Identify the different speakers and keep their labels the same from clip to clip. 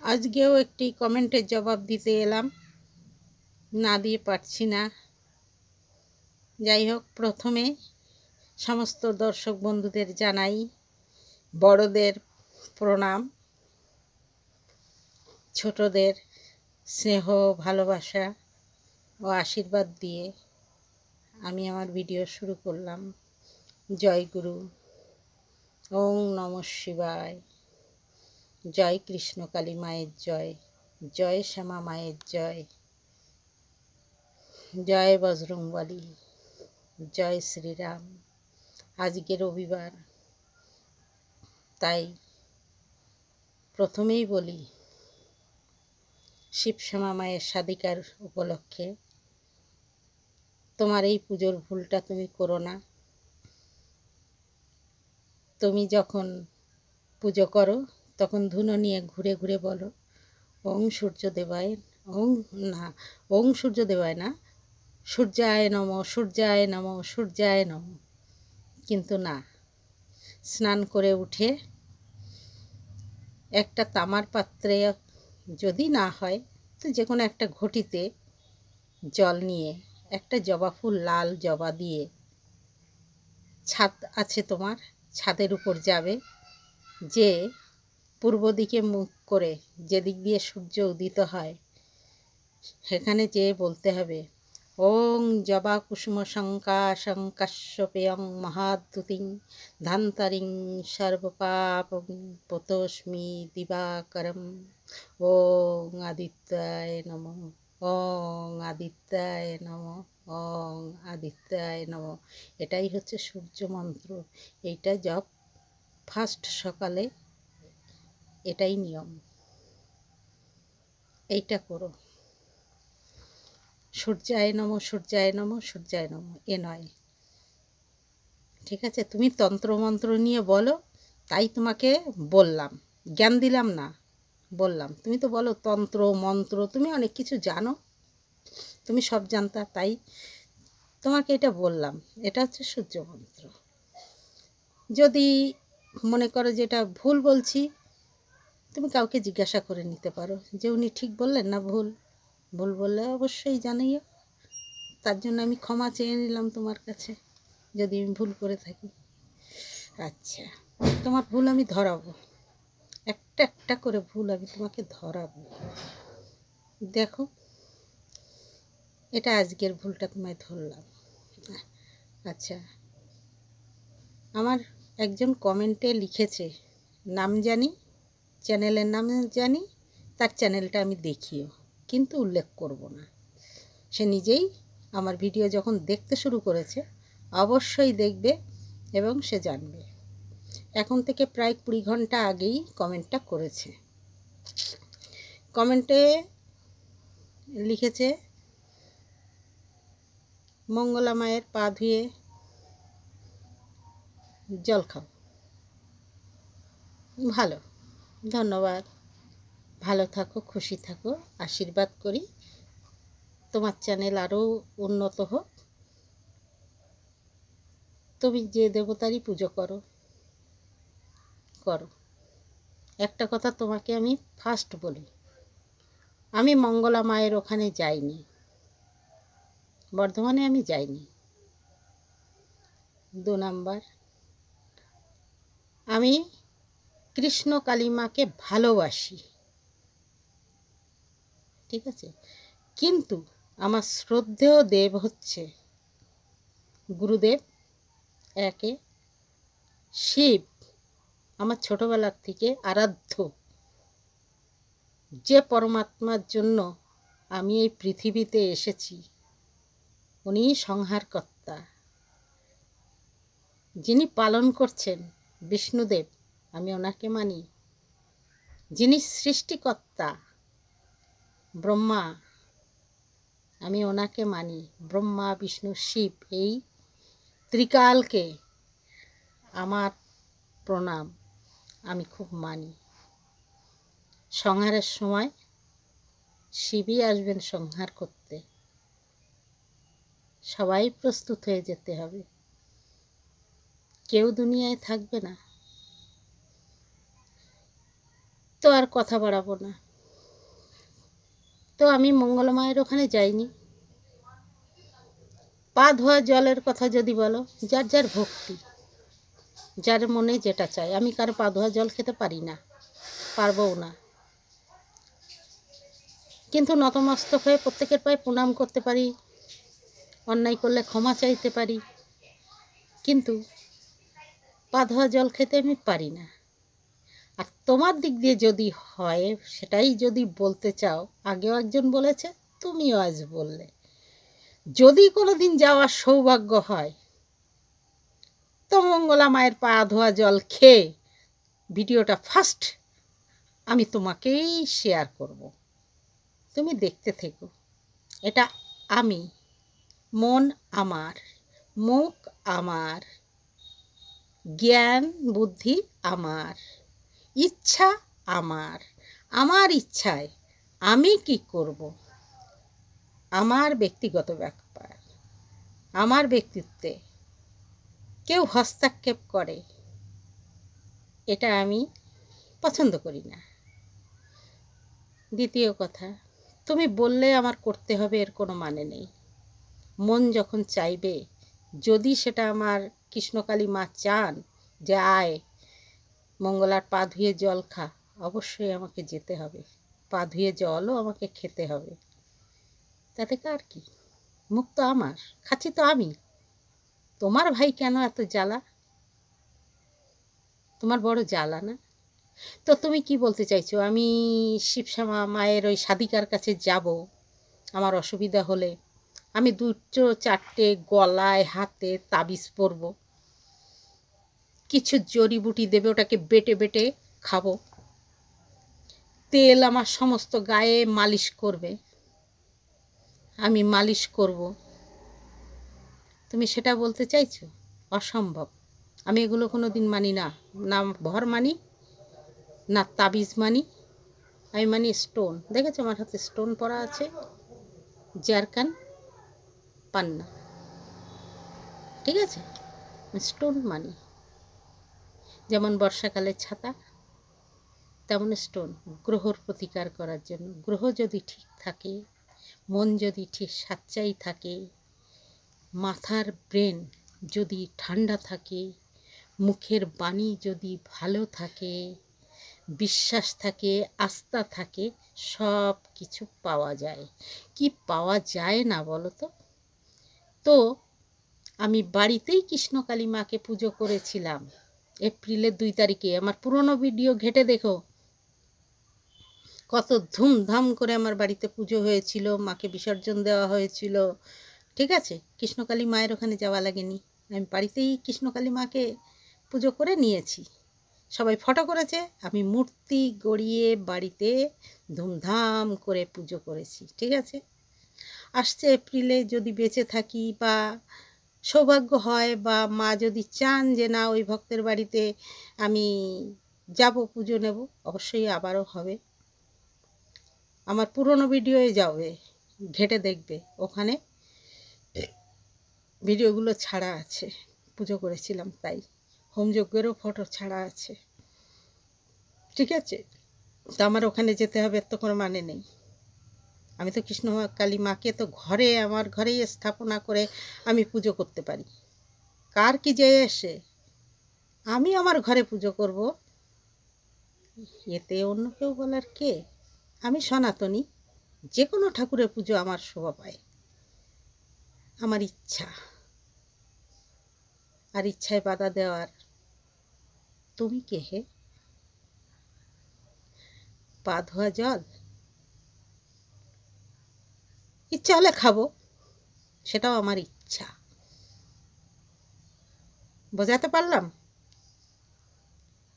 Speaker 1: আজকেও একটি কমেন্টের জবাব দিতে এলাম। না দিয়ে পারছি না। যাই হোক প্রথমে সমস্ত দর্শক বন্ধুদের জানাই বড়দের প্রণাম, ছোটদের স্নেহ, ভালোবাসা ও আশীর্বাদ দিয়ে আমি আমার ভিডিও শুরু করলাম। জয় গুরু। ওং নম শিবায়। জয় কৃষ্ণ কালী মায়ের জয় জয় শ্যামা মায়ের জয় জয় বজরংবলী, জয় শ্রীরাম। আজকে রবিবার, তাই প্রথমেই বলি শিবশ্যামা মায়ের সাদিকার উপলক্ষে তোমার এই পুজোর ভুলটা তুমি করো না। তুমি যখন পুজো করো তখন ধুনো নিয়ে ঘুরে ঘুরে বলো, ওং সূর্য দেবায় ওং না, ওং সূর্যদেবায় না, সূর্যায় নম সূর্যায় নম সূর্যায় নম। কিন্তু না, স্নান করে উঠে একটা তামার পাত্রে যদি না হয়, তো যে কোনো একটা ঘটিতে জল নিয়ে, একটা জবা ফুল, লাল জবা দিয়ে, ছাদ আছে তোমার, ছাদের উপর যাবে, যে পূর্ব দিকে মুখ করে যেদিক দিয়ে সূর্য উদিত হয়, সেখানে যেয়ে বলতে হবে, ওং জবা কুসুম শঙ্কা শঙ্কাশ্যপেয়ং মহাদ্যুতিং ধান্তারিং সর্বপাপ পতস্মি দিবাকরম। ওং আদিত্যায় নম, ওং আদিত্যায় নম, ওং আদিত্যায় নম। এটাই হচ্ছে সূর্য মন্ত্র এইটা জপ ফার্স্ট সকালে এটাই নিয়ম। এইটা করো। সূর্যায় নম সূর্যায় নম সূর্যায় নম, এ নয়। ঠিক আছে? তুমি তন্ত্রমন্ত্র নিয়ে বলো, তাই তোমাকে বললাম। জ্ঞান দিলাম না, বললাম। তুমি তো বলো তন্ত্র, মন্ত্র, তুমি অনেক কিছু জানো। তুমি সব জানতা, তাই তোমাকে এটা বললাম। এটা হচ্ছে সূর্য মন্ত্র যদি মনে করো যে এটা ভুল বলছি তুমি কাউকে জিজ্ঞাসা করে নিতে পারো যে উনি ঠিক বললেন না ভুল? ভুল বললে অবশ্যই জানাইও। তার জন্য আমি ক্ষমা চেয়ে নিলাম তোমার কাছে, যদি আমি ভুল করে থাকি। আচ্ছা তোমার ভুল আমি ধরাবো। একটা একটা করে ভুল আমি তোমাকে ধরাবো। দেখো, এটা আজকের ভুলটা তোমায় ধরলাম। আচ্ছা আমার একজন কমেন্টে লিখেছে, নাম জানি? চ্যানেলের নাম জানি, তার চ্যানেলটা আমি দেখিও, কিন্তু উল্লেখ করব না। সে নিজেই আমার ভিডিও যখন দেখতে শুরু করেছে, অবশ্যই দেখবে এবং সে জানবে। এখন থেকে প্রায় কুড়ি ঘণ্টা আগেই কমেন্টটা করেছে। কমেন্টে লিখেছে, মঙ্গলা মায়ের পা ধুয়ে জল খাও। ভালো। ধন্যবাদ। ভালো থাকো, খুশি থাকো। আশীর্বাদ করি। তোমার চ্যানেল আরও উন্নত হোক। তুমি যে দেবতারই পুজো করো করো। একটা কথা তোমাকে আমি ফার্স্ট বলি, আমি মঙ্গলা মায়ের ওখানে যাইনি। বর্ধমানে আমি যাইনি। দু নাম্বার আমি কৃষ্ণ কালীমাকে ভালোবাসি। ঠিক আছে? কিন্তু আমার শ্রদ্ধেয় দেব হচ্ছে গুরুদেব, একে শিব, আমার ছোটোবেলার থেকে আরাধ্য। যে পরমাত্মার জন্য আমি এই পৃথিবীতে এসেছি, উনি সংহারকর্তা। যিনি পালন করছেন বিষ্ণুদেব আমি ওনাকে মানি। যিনি সৃষ্টিকর্তা, ব্রহ্মা, আমি ওনাকে মানি। ব্রহ্মা, বিষ্ণু, শিব, এই ত্রিকালকে আমার প্রণাম। আমি খুব মানি। সংহারের সময় শিবই আসবেন সংহার করতে। সবাই প্রস্তুত হয়ে যেতে হবে। কেউ দুনিয়ায় থাকবে না। তো আর কথা বাড়াবো না। তো আমি মঙ্গলমায়ের ওখানে যাইনি। পা ধোয়া জলের কথা যদি বলো, যার যার ভক্তি, যার মনে যেটা চায়। আমি কারও পা ধোয়া জল খেতে পারি না, পারবও না। কিন্তু নতমস্তক হয়ে প্রত্যেকের পায়ে প্রণাম করতে পারি, অন্যায় করলে ক্ষমা চাইতে পারি, কিন্তু পা ধোয়া জল খেতে আমি পারি না। আর তোমার দিক দিয়ে যদি হয়, সেটাই যদি বলতে চাও, আগেও একজন বলেছে, তুমিও আজ বললে। যদি কোনো দিন যাওয়ার সৌভাগ্য হয়, তো মঙ্গলা মায়ের পা ধোয়া জল খেয়ে ভিডিওটা ফার্স্ট আমি তোমাকেই শেয়ার করব। তুমি দেখতে থেকো। এটা আমি, মন আমার, মুখ আমার, জ্ঞান, বুদ্ধি আমার। ইচ্ছা আমার আমার ইচ্ছায় আমি কি করব? আমার ব্যক্তিগত ব্যাপার। আমার ব্যক্তিত্বে কেউ হস্তক্ষেপ করে, এটা আমি পছন্দ করি না। দ্বিতীয় কথা, তুমি বললে আমার করতে হবে এর কোনো মানে নেই। মন যখন চাইবে, যদি সেটা আমার কৃষ্ণকালী মা চান যে আয় মঙ্গলার পা ধুয়ে জল খা। অবশ্যই আমাকে যেতে হবে। পা ধুয়ে জলও আমাকে খেতে হবে। তাতে কার কি? মুখ তো আমার, খাচ্ছি তো আমি। তোমার ভাই কেন এত জ্বালা? তোমার বড় জ্বালা না? তো তুমি কি বলতে চাইছো? আমি শিবশ্যামা মায়ের ওই সাদিকার কাছে যাব। আমার অসুবিধা হলে আমি দুটো চারটে গলায়, হাতে তাবিজ পরবো। কিছু জড়িবুটি দেবে, ওটাকে বেটে বেটে খাব। তেল আমার সমস্ত গায়ে মালিশ করবে। আমি মালিশ করব। তুমি সেটা বলতে চাইছো? অসম্ভব। আমি এগুলো কোনো দিন মানি না। না ভর মানি, না তাবিজ মানি। আমি মানি স্টোন। দেখেছ আমার হাতে স্টোন পরা আছে? জারকান পান্না। ঠিক আছে? স্টোন মানি। যেমন বর্ষাকালে ছাতা, তেমন স্টোন গ্রহর প্রতিকার করার জন্য। গ্রহ যদি ঠিক থাকে, মন যদি ঠিক সাচ্চাই থাকে, মাথার ব্রেন যদি ঠান্ডা থাকে, মুখের বাণী যদি ভালো থাকে, বিশ্বাস থাকে, আস্থা থাকে, সব কিছু পাওয়া যায়। কি পাওয়া যায় না বলো তো? তো আমি বাড়িতেই কৃষ্ণকালী মাকে পুজো করেছিলাম। এপ্রিলের দুই তারিখে। আমার পুরনো ভিডিও ঘেটে দেখো। কত ধুমধাম করে আমার বাড়িতে পুজো হয়েছিল, মাকে বিসর্জন দেওয়া হয়েছিল। ঠিক আছে, কৃষ্ণকালী মায়ের ওখানে যাওয়া লাগেনি। আমি বাড়িতেই কৃষ্ণকালী মাকে পুজো করে নিয়েছি। সবাই ফটো করেছে, আমি মূর্তি গড়িয়ে বাড়িতে ধুমধাম করে পুজো করেছি। ঠিক আছে? আসছে এপ্রিলে, যদি বেঁচে থাকি বা সৌভাগ্য হয় বা মা যদি চান যে না, ওই ভক্তের বাড়িতে আমি যাব, পুজো নেব, অবশ্যই আবারও হবে। আমার পুরনো ভিডিওয়ে যাবে, ঘেটে দেখবে। ওখানে ভিডিওগুলো ছাড়া আছে, পুজো করেছিলাম তাই। হোমযজ্ঞেরও ফটো ছাড়া আছে। ঠিক আছে? তো আমার ওখানে যেতে হবে তো কোনো মানে নেই। আমি তো কৃষ্ণ কালী মাকে তো ঘরে, আমার ঘরেই স্থাপনা করে আমি পুজো করতে পারি। কার কি যে এসে আমি আমার ঘরে পুজো করব। এতে অন্য কেউ বলার কে? আমি সনাতনী যে কোনো ঠাকুরের পুজো আমার শোভা পায়। আমার ইচ্ছা। আর ইচ্ছায় বাধা দেওয়ার তুমি কে হে? পা ধোয়া জল? ইচ্ছা হলে খাব, সেটাও আমার ইচ্ছা। বোঝাতে পারলাম?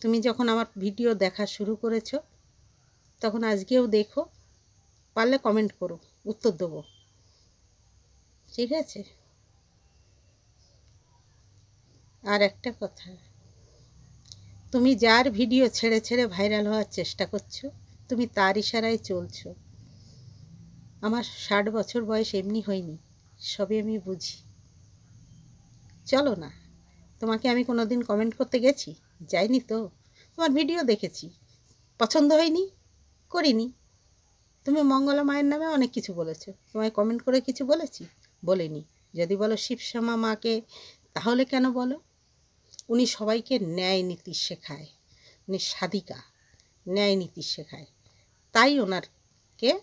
Speaker 1: তুমি যখন আমার ভিডিও দেখা শুরু করেছ, তখন আজকেও দেখো, পারলে কমেন্ট করো, উত্তর দেবো। ঠিক আছে? আর একটা কথা, তুমি যার ভিডিও ছেড়ে ছেড়ে ভাইরাল হওয়ার চেষ্টা করছ, তুমি তার ইশারায় চলছো। আমার ষাট বছর বয়স এমনি হয়নি, সবই আমি বুঝি। চলো না, তোমাকে আমি কোনো দিন কমেন্ট করতে গেছি? যাইনি তো, তোমার ভিডিও দেখেছি। পছন্দ হয়নি? করিনি। তুমি মঙ্গলা মায়ের নামে অনেক কিছু বলেছ। তোমায় কমেন্ট করে কিছু বলেছি? বলিনি। যদি বলো শিবশ্যামা মাকে, তাহলে কেন বলো? উনি সবাইকে ন্যায় নীতি শেখায়। উনি সাধিকা, ন্যায় নীতি শেখায়। তাই ওনারকে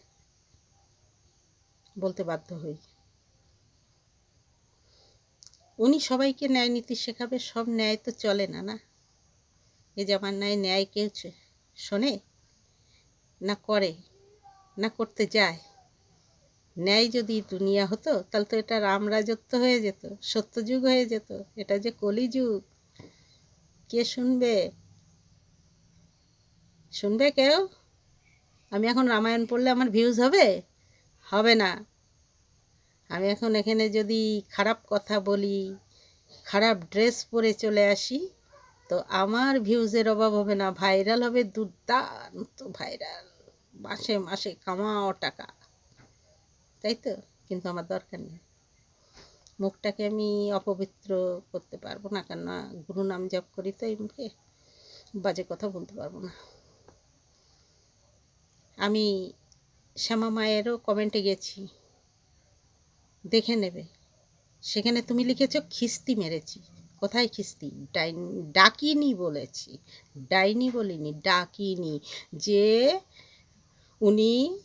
Speaker 1: বলতে বাধ্য হই। উনি সবাইকে ন্যায় নীতি শেখাবে, সব ন্যায় তো চলে না না? এ জামার ন্যায় ন্যায় কেউ শোনে? না করে, না করতে যায়। ন্যায় যদি দুনিয়া হতো, তাহলে তো এটা রাম রাজত্ব হয়ে যেত সত্যযুগ হয়ে যেত, এটা যে কলিযুগ। কে শুনবে? শুনবে কেউ? আমি এখন রামায়ণ পড়লে আমার ভিউজ হবে? হবে না। আমি এখন এখানে যদি খারাপ কথা বলি, খারাপ ড্রেস পরে চলে আসি, তো আমার ভিউজের অভাব হবে না ভাইরাল হবে দুর্দান্ত ভাইরাল মাসে মাসে কামাও টাকা। তাই তো? কিন্তু আমার দরকার নেই। মুখটাকে আমি অপবিত্র করতে পারব না, কেননা গুরু নাম জপ করি তো এই মুখে, বাজে কথা বলতে পারব না। আমি শ্যামা মায়েরও কমেন্টে গেছি। দেখে নেবে। সেখানে তুমি লিখেছ, খিস্তি মেরেছি। কোথায় খিস্তি? ডাইন ডাকিনি বলেছি। ডাইনি বলিনি, ডাকিনি। যে উনি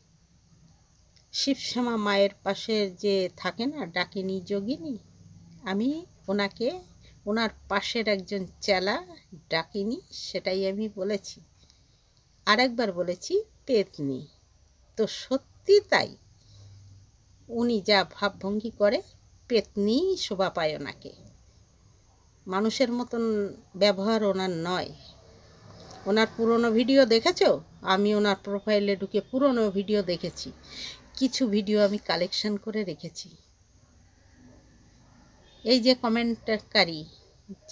Speaker 1: শিবশ্যামা মায়ের পাশে যে থাকে না, ডাকিনি, যোগিনী, আমি ওনাকে, ওনার পাশের একজন চেলা, ডাকিনি, সেটাই আমি বলেছি। আরেকবার বলেছি, পেতনি। তো সত্যি তাই। উনি যা ভাবভঙ্গি করে, পেতনি শোভা পায় ওনাকে মানুষের মতন ব্যবহার ওনার নয়। ওনার পুরনো ভিডিও দেখেছ? আমি ওনার প্রোফাইলে ঢুকে পুরনো ভিডিও দেখেছি। কিছু ভিডিও আমি কালেকশন করে রেখেছি। এই যে কমেন্টকারী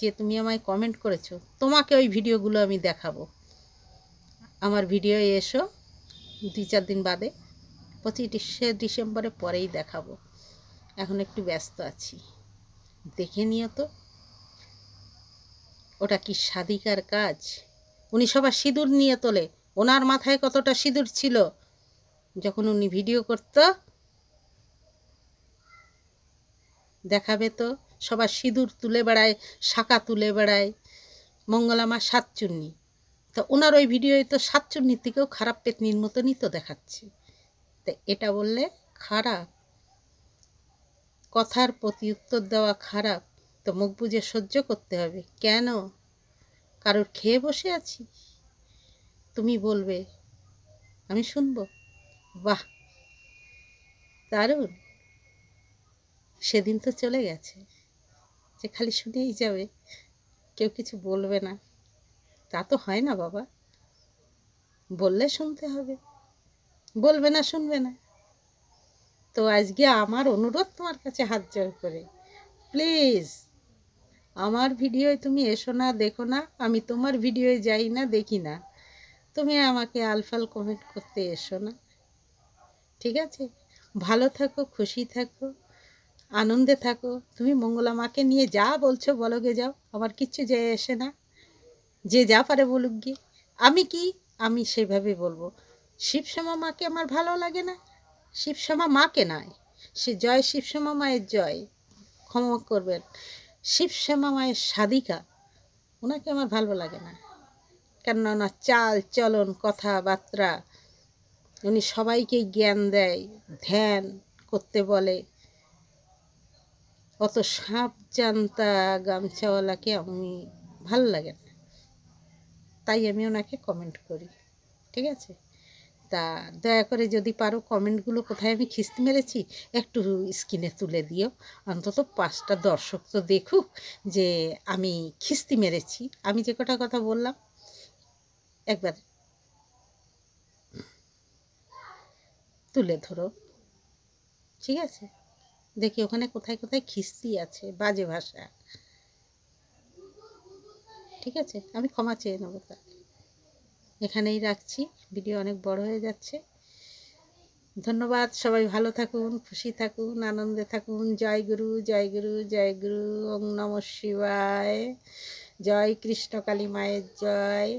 Speaker 1: যে তুমি আমায় কমেন্ট করেছ, তোমাকে ওই ভিডিওগুলো আমি দেখাবো। আমার ভিডিও এসো, দুই চার দিন বাদে। পঁচিশে ডিসেম্বরে পরেই দেখাবো। এখন একটু ব্যস্ত আছি। দেখে নিও তো। ওটা কি সাধিকার কাজ? উনি সবার সিঁদুর নিয়ে তোলে। ওনার মাথায় কতটা সিঁদুর ছিল? যখন উনি ভিডিও করত, দেখাবে তো। সবার সিঁদুর তুলে বেড়ায়, শাখা তুলে বেড়ায়। মঙ্গলামা সাতচুন্নি। তো ওনার ওই ভিডিওয় তো সাতচুন্নির থেকেও খারাপ পেতনির মতনই তো দেখাচ্ছে। তো এটা বললে খারাপ। কথার প্রতি উত্তর দেওয়া খারাপ। তো মুখ বুঝে সহ্য করতে হবে। কেন? কারোর খেয়ে বসে আছি? তুমি বলবে, আমি শুনব। বাহ! দারুণ! সেদিন তো চলে গেছে। যে খালি শুনেই যাবে, কেউ কিছু বলবে না। তা তো হয় না বাবা। বললে শুনতে হবে। বলবে না, শুনবে না। তো আজকে আমার অনুরোধ তোমার কাছে হাত জোর করে। প্লিজ, আমার ভিডিওয় তুমি এসো না, দেখো না, আমি তোমার ভিডিওয় যাই না, দেখি না। তুমি আমাকে আলফাল কমেন্ট করতে এসো না। ঠিক আছে? ভালো থাকো, খুশি থাকো, আনন্দে থাকো। তুমি মঙ্গলা মাকে নিয়ে যা বলছো বলো গে যাও, আমার কিচ্ছু যায় আসে না। যে যা পারে বলুক গিয়ে। আমি কি? আমি সেভাবে বলব। শিবশ্যামা মাকে আমার ভালো লাগে না। শিবশ্যামা মাকে নয়, সে জয় শিবশ্যামা মায়ের জয়। ক্ষমা করবেন। শিবশ্যামা মায়ের সাধিকা, ওনাকে আমার ভালো লাগে না। কেননা ওনার চাল, চলন, কথাবার্তা, উনি সবাইকে জ্ঞান দেয়, ধ্যান করতে বলে। অত সাপ জানতা গামছাওয়ালাকে আমি ভালো লাগে না। তাই আমি ওনাকে কমেন্ট করি। ঠিক আছে? তা দয়া করে যদি পারো কমেন্টগুলো কোথায় আমি খিস্তি মেরেছি, একটু স্ক্রিনে তুলে দিও। অন্তত পাঁচটা দর্শক তো দেখুক যে আমি খিস্তি মেরেছি। আমি যে কটা কথা বললাম, একবার তুলে ধরো। ঠিক আছে? দেখি ওখানে কোথায় কোথায় খিস্তি আছে, বাজে ভাষা। ঠিক আছে? আমি ক্ষমা চেয়ে নেব তা। এখানেই রাখছি। ভিডিও অনেক বড় হয়ে যাচ্ছে। ধন্যবাদ। সবাই ভালো থাকুন, খুশি থাকুন, আনন্দে থাকুন। জয় গুরু জয় গুরু জয় গুরু। ওং নম শিবায়। জয় কৃষ্ণ কালী মায়ের জয়।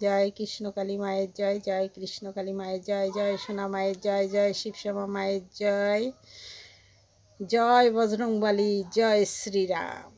Speaker 1: জয় কৃষ্ণ কালী মায়ের জয়। জয় কৃষ্ণ কালী মায়ের জয়। জয় সোনা মায়ের জয়। জয় শিবশ্যামা মায়ের জয়। জয় বজরংবলী। জয় শ্রীরাম।